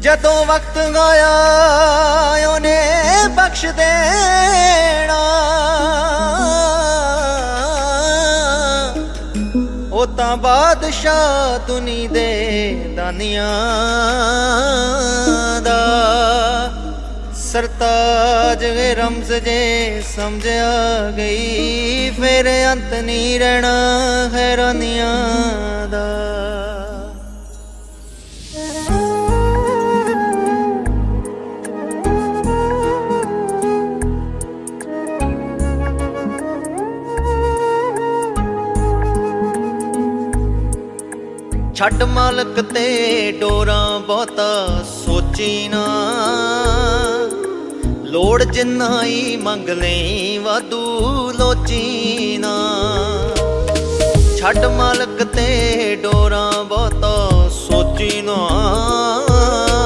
ਜਦੋਂ ਵਕਤ ਆਇਆ ਉਹਨੇ ਬਖਸ਼ ਦੇਣਾ। ਉਹ ਤਾਂ ਬਾਦਸ਼ਾਹ ਦੁਨੀ ਦੇ ਦਾਨੀਆਂ ਦਾ। ਸਰਤਾਜ ਵੇ ਰਮਜ਼ ਜੇ ਸਮਝਿਆ ਗਈ, ਫਿਰ ਅੰਤ ਨਹੀਂ ਰਹਿਣਾ ਹੈਰਾਨੀਆਂ। ਛੱਡ ਮਾਲਕ ਤੇ ਡੋਰਾਂ ਬਹੁਤਾ ਸੋਚੀ ਨਾ। ਲੋੜ ਜਿੰਨਾ ਹੀ ਮੰਗ ਲਈ ਵਾਧੂ ਲੋਚੀ ਨਾ। ਛੱਡ ਮਾਲਕ ਤੇ ਡੋਰਾਂ